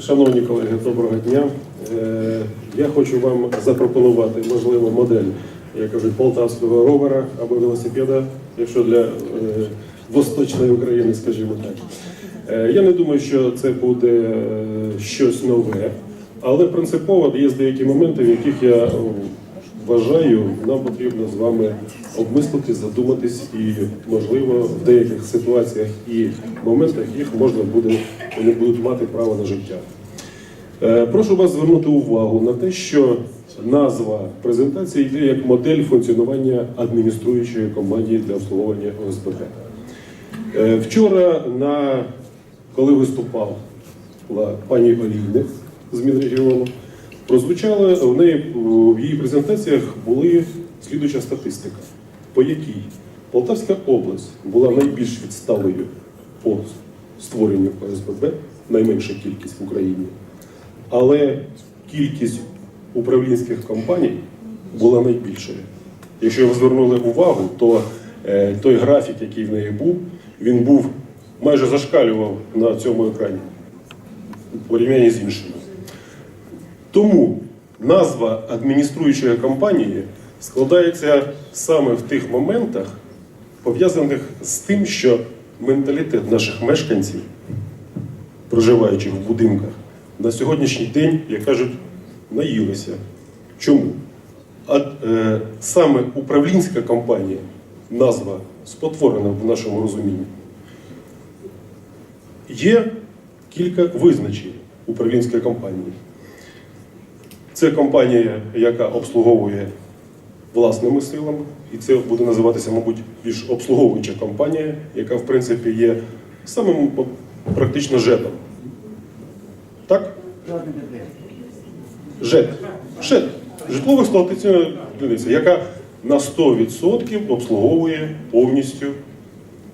Шановні колеги, доброго дня. Е, Я хочу вам запропонувати, можливо, модель, як кажуть, полтавського ровера або велосипеда, якщо для е, восточної України, скажімо так. Е, Я не думаю, що це буде щось нове, але принципово є деякі моменти, в яких я вважаю, нам потрібно з вами обмислити, задуматись і, можливо, в деяких ситуаціях і моментах їх можна буде, вони будуть мати право на життя. Е, Прошу вас звернути увагу на те, що назва презентації йде як модель функціонування адмініструючої компанії для обслуговування ОСББ. Е, Вчора, на, коли виступала пані Олійник з Мінрегіону, прозвучала в неї в її презентаціях були слідуча статистика, по якій Полтавська область була найбільш відсталою по створенню ОСББ, найменша кількість в Україні, але кількість управлінських компаній була найбільшою. Якщо ви звернули увагу, то е, той графік, який в неї був, він був майже зашкалював на цьому екрані у порівнянні з іншими. Тому назва адмініструючої компанії складається саме в тих моментах, пов'язаних з тим, що менталітет наших мешканців, проживаючих в будинках, на сьогоднішній день, як кажуть, наїлися. Чому? А е, саме управлінська компанія, назва спотворена в нашому розумінні, є кілька визначень управлінської компанії. Це компанія, яка обслуговує власними силами, і це буде називатися, мабуть, більш обслуговуюча компанія, яка, в принципі, є самим практично ЖЕДом. Так? ЖЕД. ЖЕД. Житлово експлуатаційна одиниця, яка на 100% обслуговує повністю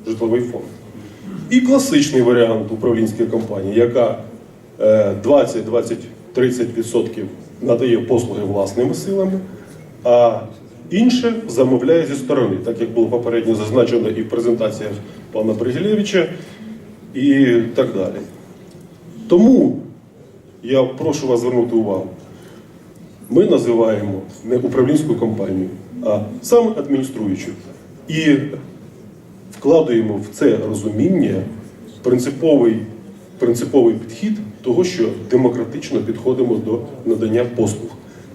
житловий фонд. І класичний варіант управлінської компанії, яка е, 20, 20, 30% надає послуги власними силами, а інше замовляє зі сторони, так як було попередньо зазначено і в презентаціях пана Бригілєвича, і так далі. Тому я прошу вас звернути увагу. Ми називаємо не управлінську компанію, а саме адмініструючу. І вкладаємо в це розуміння принциповий, принциповий підхід того, що демократично підходимо до надання послуг,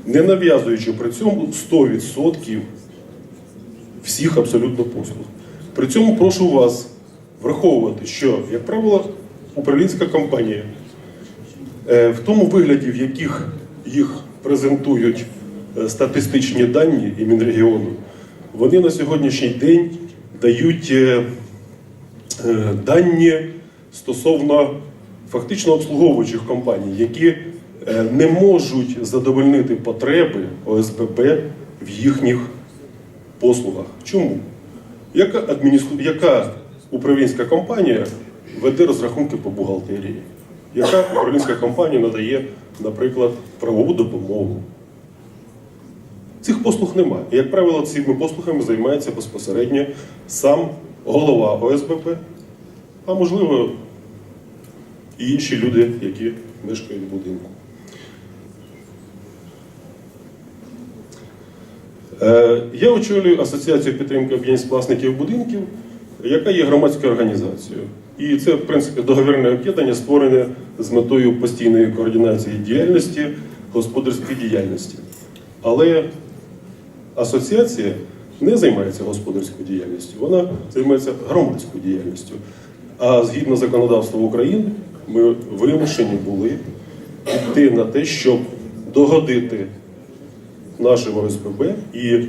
не нав'язуючи при цьому 100% всіх абсолютно послуг. При цьому прошу вас враховувати, що, як правило, управлінська компанія е, в тому вигляді, в яких їх презентують е, статистичні дані і Мінрегіону, вони на сьогоднішній день дають е, дані стосовно фактично обслуговуючих компаній, які не можуть задовольнити потреби ОСББ в їхніх послугах. Чому? Яка, адміністру... Яка управлінська компанія веде розрахунки по бухгалтерії? Яка управлінська компанія надає, наприклад, правову допомогу? Цих послуг немає. І, як правило, цими послугами займається безпосередньо сам голова ОСБП, а можливо, і інші люди, які мешкають в будинку. Я очолюю Асоціацію підтримки об'єднань власників будинків, яка є громадською організацією. І це, в принципі, договірне об'єднання, створене з метою постійної координації діяльності, господарської діяльності. Але асоціація не займається господарською діяльністю, вона займається громадською діяльністю. А згідно законодавства України, ми вимушені були йти на те, щоб догодити нашим ОСББ і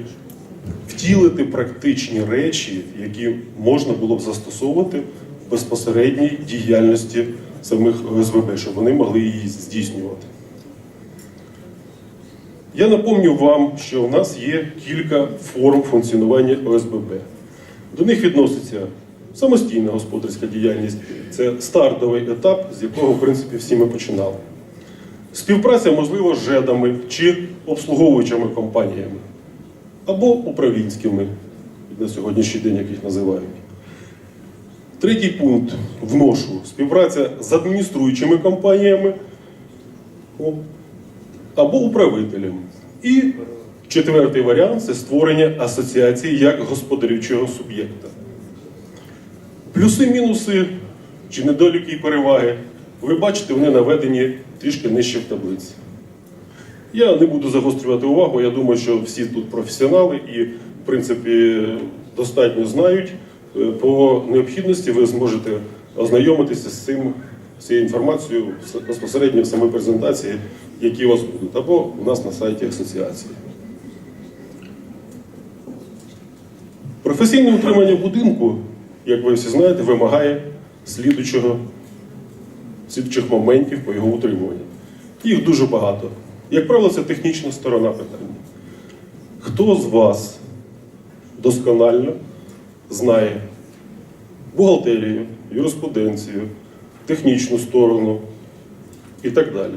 втілити практичні речі, які можна було б застосовувати в безпосередній діяльності самих ОСББ, щоб вони могли її здійснювати. Я напомню вам, що у нас є кілька форм функціонування ОСББ. До них відноситься самостійна господарська діяльність, це стартовий етап, з якого, в принципі, всі ми починали. Співпраця, можливо, з ЖЕДами чи обслуговуючими компаніями, або управлінськими на сьогоднішній день, як їх називають. Третій пункт вношу співпраця з адмініструючими компаніями або управителем. І четвертий варіант це створення асоціації як господарюючого суб'єкта. Плюси-мінуси чи недоліки і переваги, ви бачите, вони наведені трішки нижче в таблиці. Я не буду загострювати увагу, я думаю, що всі тут професіонали і, в принципі, достатньо знають. Е, По необхідності ви зможете ознайомитися з цим, цією інформацією безпосередньо в самій презентації, які у вас будуть, або у нас на сайті асоціації. Професійне утримання будинку, як ви всі знаєте, вимагає слідучих моментів по його утримуванню. Їх дуже багато. Як правило, це технічна сторона питання. Хто з вас досконально знає бухгалтерію, юриспруденцію, технічну сторону і так далі?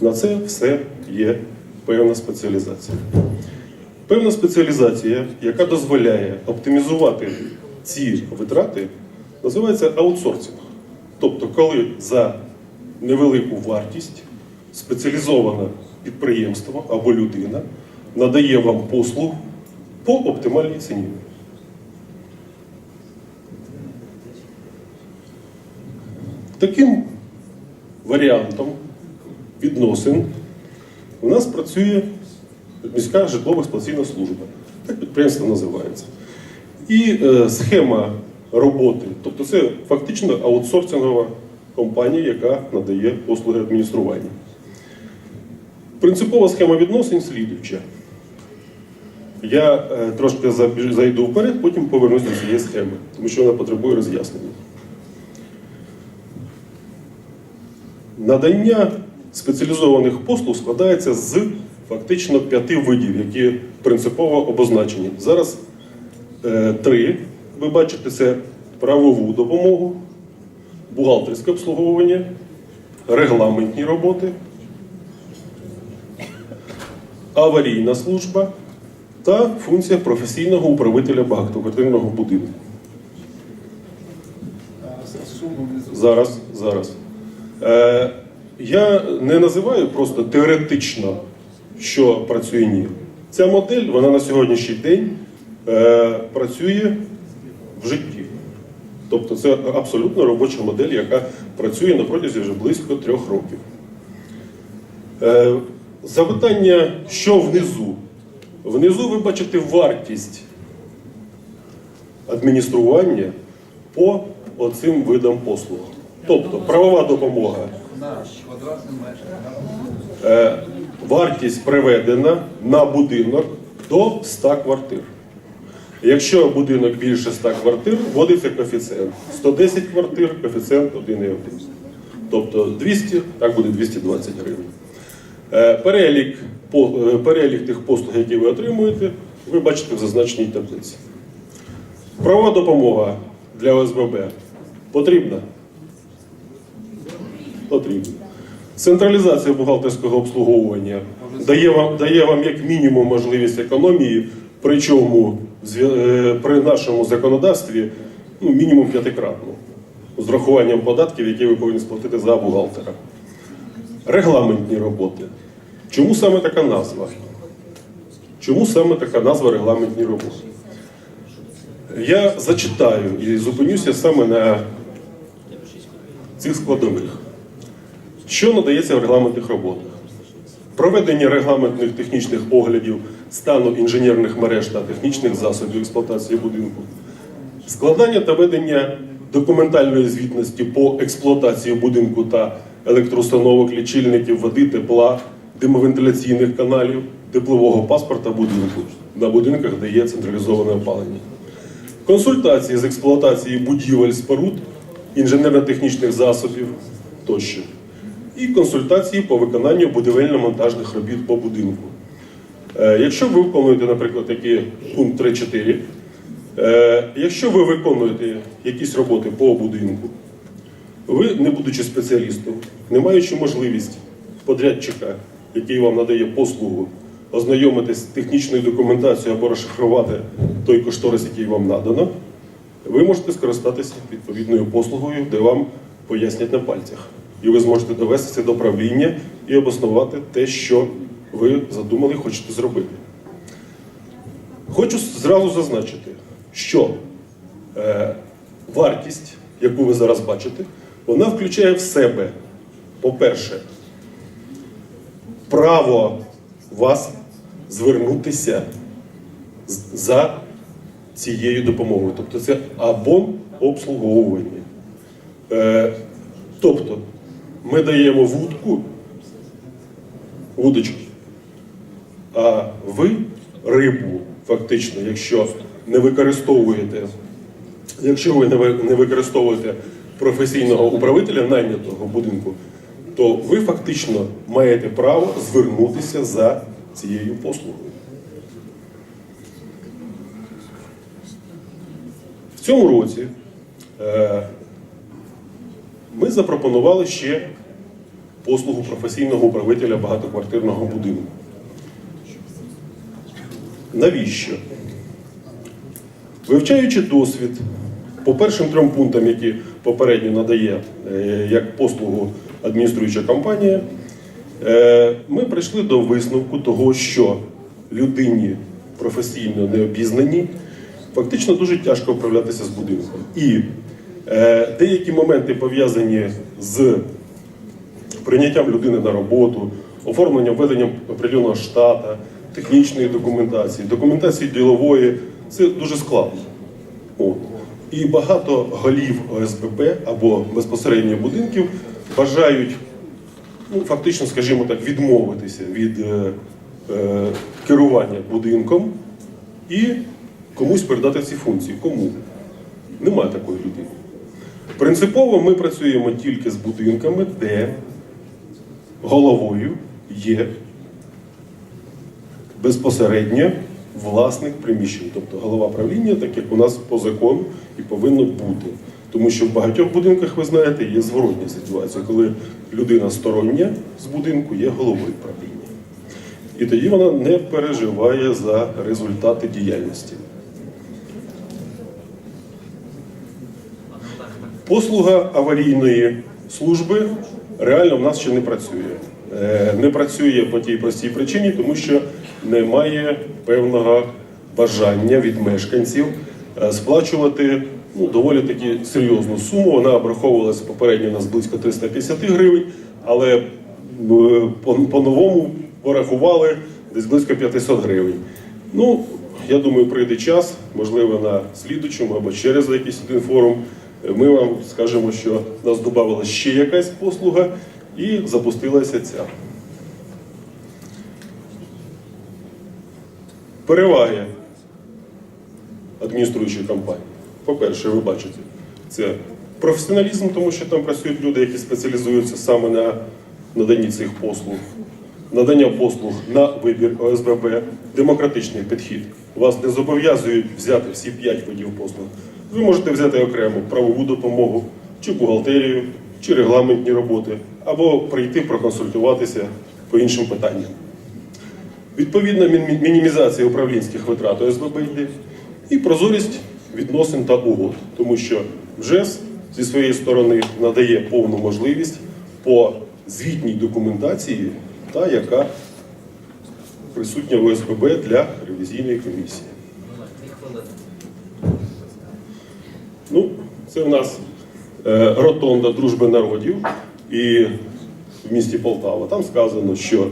На це все є певна спеціалізація. Певна спеціалізація, яка дозволяє оптимізувати ці витрати, називається аутсорсинг. Тобто, коли за невелику вартість спеціалізоване підприємство або людина надає вам послуг по оптимальній ціні. Таким варіантом відносин у нас працює міська житлово-експлуатаційна служба. Так підприємство називається. І е, схема роботи, тобто це фактично аутсорсингова компанія, яка надає послуги адміністрування. Принципова схема відносин слідуюча. Я е, трошки зайду вперед, потім повернуся до цієї схеми, тому що вона потребує роз'яснення. Надання спеціалізованих послуг складається з фактично п'яти видів, які принципово обозначені. Зараз е, три. Ви бачите, це правову допомогу, бухгалтерське обслуговування, регламентні роботи, аварійна служба та функція професійного управителя багатоквартирного будинку. Зараз, зараз. Е, я не називаю просто теоретично, що працює ні. Ця модель, вона на сьогоднішній день е, працює в житті. Тобто це абсолютно робоча модель, яка працює на протязі вже близько трьох років. Е, запитання, що внизу? Внизу ви бачите вартість адміністрування по оцим видам послуг. Тобто правова допомога. Е, вартість приведена на будинок до 100 квартир. Якщо будинок більше 100 квартир, вводиться коефіцієнт. 110 квартир, коефіцієнт 1,1. Тобто 200, так буде 220 гривень. Е, Перелік, е, перелік тих послуг, які ви отримуєте, ви бачите в зазначеній таблиці. Правова допомога для ОСББ потрібна? Потрібна. Централізація бухгалтерського обслуговування дає вам, дає вам як мінімум можливість економії, причому е, при нашому законодавстві ну, мінімум п'ятикратну, з врахуванням податків, які ви повинні сплатити за бухгалтера. Регламентні роботи. Чому саме така назва? Чому саме така назва регламентні роботи? Я зачитаю і зупинюся саме на цих складових. Що надається в регламентних роботах? Проведення регламентних технічних оглядів стану інженерних мереж та технічних засобів експлуатації будинку, складання та ведення документальної звітності по експлуатації будинку та електроустановок, лічильників води, тепла, димовентиляційних каналів, теплового паспорта будинку на будинках, де є централізоване опалення. Консультації з експлуатації будівель, споруд, інженерно-технічних засобів тощо. І консультації по виконанню будівельно-монтажних робіт по будинку. Е, Якщо ви виконуєте, наприклад, такий пункт 3.4, е, якщо ви виконуєте якісь роботи по будинку, ви, не будучи спеціалістом, не маючи можливість подрядчика, який вам надає послугу, ознайомитись з технічною документацією або розшифрувати той кошторис, який вам надано, ви можете скористатися відповідною послугою, де вам пояснять на пальцях. і ви зможете довести це до правління і обоснувати те, що ви задумали, хочете зробити. Хочу зразу зазначити, що е, вартість, яку ви зараз бачите, вона включає в себе, по-перше, право вас звернутися за цією допомогою. Тобто це абон обслуговування. Е, тобто ми даємо вудку, вудочку, а ви рибу, фактично, якщо не використовуєте, якщо ви- не використовуєте професійного управителя найнятого будинку, то ви фактично маєте право звернутися за цією послугою. В цьому році е, ми запропонували ще послугу професійного управителя багатоквартирного будинку. Навіщо? Вивчаючи досвід по першим трьом пунктам, які попередньо надає е, як послугу адмініструюча компанія, е, ми прийшли до висновку того, що людині професійно необізнаній фактично дуже тяжко управлятися з будинком. І е, деякі моменти пов'язані з прийняттям людини на роботу, оформленням веденням определеного штата, технічної документації, документації ділової це дуже складно. От. І багато голів ОСББ або безпосередньо будинків бажають, ну, фактично, скажімо так, відмовитися від е, е, керування будинком і комусь передати ці функції. Кому? Немає такої людини. Принципово ми працюємо тільки з будинками, де головою є безпосередньо власник приміщень, тобто голова правління, так як у нас по закону і повинно бути. Тому що в багатьох будинках, ви знаєте, є зворотня ситуація, коли людина стороння з будинку є головою правління. І тоді вона не переживає за результати діяльності. Послуга аварійної служби реально в нас ще не працює. Е, Не працює по тій простій причині, тому що немає певного бажання від мешканців е, сплачувати ну, доволі таки серйозну суму. Вона обраховувалася попередньо у нас близько 350 гривень, але е, по- по-новому порахували десь близько 500 гривень. Ну, я думаю, прийде час, можливо, на слідучому або через якийсь один форум. Ми вам скажемо, що нас додавалася ще якась послуга і запустилася ця. Переваги адмініструючої компанії. По-перше, ви бачите, це професіоналізм, тому що там працюють люди, які спеціалізуються саме на наданні цих послуг, надання послуг на вибір ОСББ, демократичний підхід. Вас не зобов'язують взяти всі п'ять видів послуг. Ви можете взяти окремо правову допомогу, чи бухгалтерію, чи регламентні роботи, або прийти проконсультуватися по іншим питанням. Відповідна мінімізація управлінських витрат ОСББ йде і прозорість відносин та угод, тому що ЖЕС зі своєї сторони надає повну можливість по звітній документації, та яка присутня в ОСББ для ревізійної комісії. Ну, це в нас ротонда дружби народів і в місті Полтава. Там сказано, що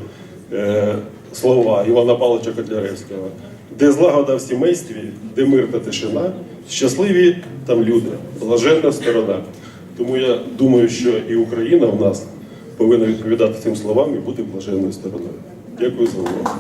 е, слова Івана Павловича Котляревського, де злагода в сімействі, де мир та тишина, щасливі там люди, блаженна сторона. Тому я думаю, що і Україна в нас повинна відповідати цим словам і бути блаженною стороною. Дякую за увагу.